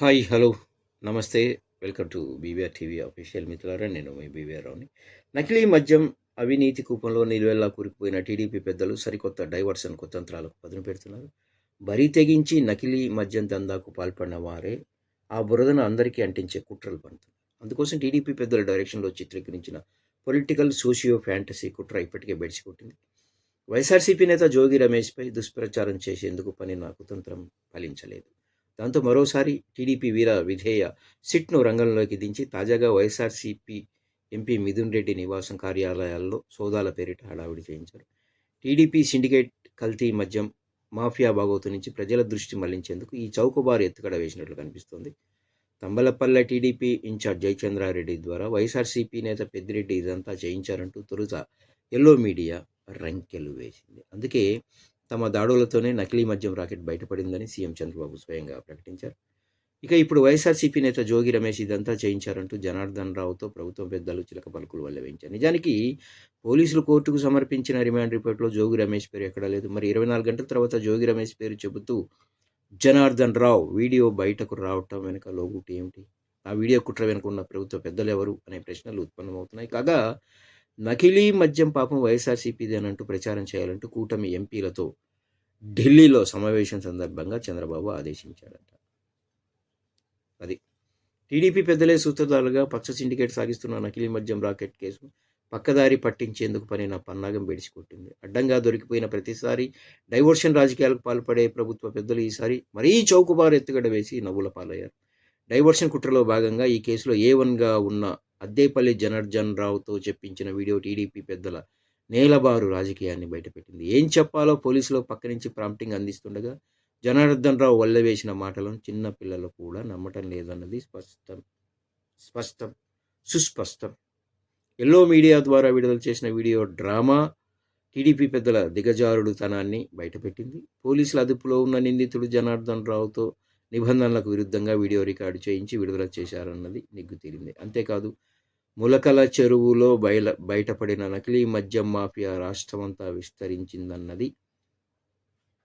Hi hello నమస్తే. Welcome to BVR TV official మిత్రులారా నేను మీ బీవీఆర్ రావుని. నకిలీ మద్యం అవినీతి కూపంలో నిలువెల్లా కూరుకుపోయిన టీడీపీ పెద్దలు సరికొత్త డైవర్షన్ కుతంత్రాలకు పదును పెడుతున్నారు. బరి తెగించి నకిలీ మద్యం దందాకు పాల్పడిన వారే ఆ బురదను అందరికీ అంటించే కుట్రలు పడుతున్నారు. అందుకోసం టీడీపీ పెద్దల డైరెక్షన్లో చిత్రీకరించిన పొలిటికల్ సోషియో ఫ్యాంటసీ కుట్ర ఇప్పటికే బెడిచికొట్టింది వైఎస్ఆర్సీపీ నేత జోగి రమేష్పై దుష్ప్రచారం చేసేందుకు పని నా కుతంత్రం ఫలించలేదు. దాంతో మరోసారి టీడీపీ వీర విధేయ సిట్ను రంగంలోకి దించి తాజాగా వైఎస్ఆర్సీపీ ఎంపీ మిథున్ రెడ్డి నివాసం కార్యాలయాల్లో సోదాల పేరిట హడావిడి చేయించారు. టీడీపీ సిండికేట్ కల్తీ మద్యం మాఫియా బాగోతు నుంచి ప్రజల దృష్టి మళ్ళించేందుకు ఈ చౌకబారు ఎత్తుగడ వేసినట్లు కనిపిస్తోంది. తంబలపల్లె టీడీపీ ఇన్ఛార్జ్ జయచంద్రారెడ్డి ద్వారా వైఎస్ఆర్సీపీ నేత పెద్దిరెడ్డి ఇదంతా చేయించారంటూ తొలుత ఎల్లో మీడియా రంకెలు వేసింది. అందుకే తమ దాడులతోనే నకిలీ మద్యం రాకెట్ బయటపడిందని సీఎం చంద్రబాబు స్వయంగా ప్రకటించారు. ఇక ఇప్పుడు వైఎస్ఆర్సీపీ నేత జోగి రమేష్ ఇదంతా చేయించారంటూ జనార్దన్ రావుతో ప్రభుత్వం పెద్దలు చిలక పలుకులు వల్లవేయించారు నిజానికి పోలీసులు కోర్టుకు సమర్పించిన రిమాండ్ రిపోర్ట్లో జోగి రమేష్ పేరు ఎక్కడా లేదు. మరి ఇరవై నాలుగు గంటల తర్వాత జోగి రమేష్ పేరు చెబుతూ జనార్దన్ రావు వీడియో బయటకు రావటం వెనుక లోగుటి ఏమిటి? ఆ వీడియో కుట్ర వెనుక ఉన్న ప్రభుత్వ పెద్దలు ఎవరు? అనే ప్రశ్నలు ఉత్పన్నమవుతున్నాయి. కాగా నకిలీ మద్యం పాపం వైఎస్ఆర్సీపీది అని అంటూ ప్రచారం చేయాలంటూ కూటమి ఎంపీలతో ఢిల్లీలో సమావేశం సందర్భంగా చంద్రబాబు ఆదేశించాడట అది. టీడీపీ పెద్దలే సూత్రధారులుగా పచ్చ సిండికేట్ సాగిస్తున్న నకిలీ మద్యం రాకెట్ కేసు పక్కదారి పట్టించేందుకు పని నా పన్నాగం బెడిసికొట్టింది అడ్డంగా దొరికిపోయిన ప్రతిసారి డైవర్షన్ రాజకీయాలకు పాల్పడే ప్రభుత్వ పెద్దలు ఈసారి మరీ చౌకబారు ఎత్తుగడ వేసి నవ్వుల పాలయ్యారు. డైవర్షన్ కుట్రలో భాగంగా ఈ కేసులో ఏ వన్గా ఉన్న అద్దేపల్లి జనార్దన్ రావుతో చెప్పించిన వీడియో టీడీపీ పెద్దల నేలబారు రాజకీయాన్ని బయటపెట్టింది. ఏం చెప్పాలో పోలీసులు పక్క నుంచి ప్రాంప్టింగ్ అందిస్తుండగా జనార్దన్ రావు వల్లవేసిన మాటలను చిన్న పిల్లలు కూడా నమ్మటం లేదన్నది స్పష్టం స్పష్టం సుస్పష్టం. ఎల్లో మీడియా ద్వారా విడుదల చేసిన వీడియో డ్రామా టీడీపీ పెద్దల దిగజారుడుతనాన్ని బయటపెట్టింది. పోలీసుల అదుపులో ఉన్న నిందితుడు జనార్దన్ రావుతో నిబంధనలకు విరుద్ధంగా వీడియో రికార్డు చేయించి విడుదల చేశారన్నది నిగ్గు తీరింది. అంతేకాదు ములకల చెరువులో బయల బయటపడిన నకిలీ మద్యం మాఫియా రాష్ట్రమంతా విస్తరించిందన్నది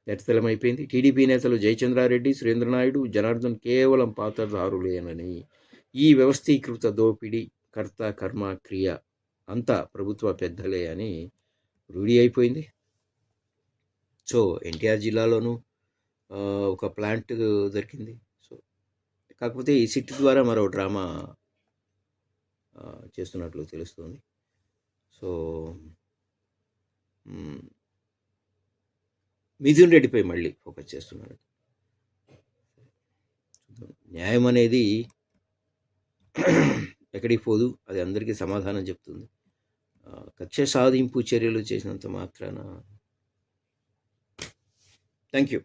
నిర్తలమైపోయింది టీడీపీ నేతలు జయచంద్రారెడ్డి సురేంద్రనాయుడు జనార్దన్ కేవలం పాత్రధారులేనని ఈ వ్యవస్థీకృత దోపిడీ కర్త కర్మ క్రియ అంతా ప్రభుత్వ పెద్దలే అని రూఢి అయిపోయింది. సో ఎన్టీఆర్ జిల్లాలోనూ ఒక ప్లాంట్ దొరికింది. సో కాకపోతే ఈ సిట్ ద్వారా మరో డ్రామా చేస్తున్నట్లు తెలుస్తుంది. సో మిథున్ రెడ్డిపై మళ్ళీ ఫోకస్ చేస్తున్నారు. న్యాయం అనేది ఎక్కడికి పోదు అది అందరికీ సమాధానం చెప్తుంది. కక్ష సాధింపు చర్యలు చేసినంత మాత్రాన. Thank you.